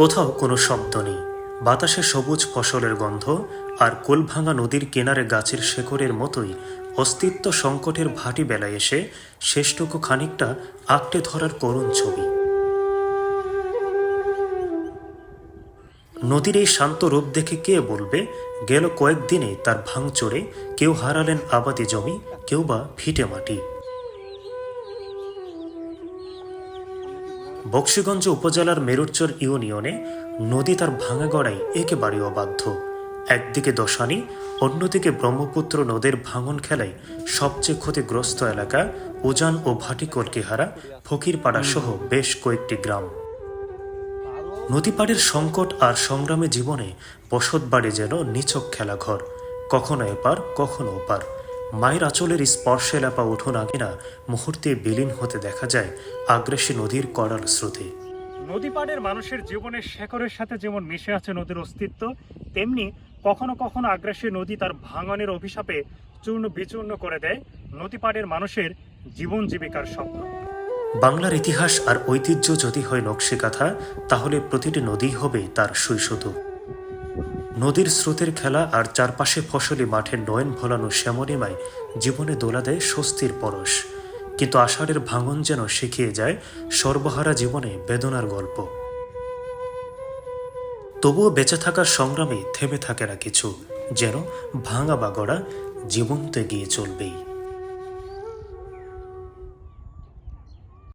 কোথাও কোনো শব্দ নেই। বাতাসে সবুজ ফসলের গন্ধ আর কোলভাঙা নদীর কিনারে গাছের শেকড়ের মতোই অস্তিত্ব সংকটের ভাটি বেলায় এসে শেষটুকু খানিকটা আঁকড়ে ধরার করুণ ছবি। নদীর এই শান্ত রূপ দেখে কে বলবে, গেল কয়েকদিনে তার ভাঙচুরে কেউ হারালেন আবাদি জমি, কেউ বা ভিটে মাটি। বক্সিগঞ্জ উপজেলার মেরুরচর ইউনিয়নে নদী তার ভাঙা গড়াই একেবারে অবাধ্য। একদিকে দশানি, অন্যদিকে ব্রহ্মপুত্র নদের ভাঙন খেলায় সবচেয়ে ক্ষতিগ্রস্ত এলাকা উজান ও ভাটিকলকিহারা ফকিরপাড়া সহ বেশ কয়েকটি গ্রাম। নদীপাড়ের সংকট আর সংগ্রামে জীবনে বসত বাড়ি যেন নিছক খেলাঘর, কখনো এপার, কখনো ওপার। মায়ের আঁচলের স্পর্শে লাপা উঠোন আগে না মুহূর্তে বিলীন হতে দেখা যায় আগ্রাসী নদীর করাল স্রোতে। নদীপাড়ের মানুষের জীবনের শেখরের সাথে যেমন মিশে আছে নদীর অস্তিত্ব তেমনি কখনো কখনো আগ্রাসী নদী তার ভাঙনের অভিশাপে চূর্ণ বিচূর্ণ করে দেয় নদীপাড়ের মানুষের জীবন জীবিকার স্বপ্ন। বাংলার ইতিহাস আর ঐতিহ্য যদি হয় নকশিকাথা তাহলে প্রতিটি নদী হবে তার শৈশত নদীর স্রোতের খেলা আর চারপাশে ফসলি মাঠের নয়ন ভোলানো শ্যামনিমায় জীবনে দোলা দেয় স্বস্তির পরশ। কিন্তু আষাঢ়ের ভাঙন যেন শিখিয়ে যায় সর্বহারা জীবনে বেদনার গল্প। তবুও বেঁচে থাকার সংগ্রামে থেমে থাকে না কিছু, যেন ভাঙা বা গড়া জীবন্ত গিয়ে চলবেই।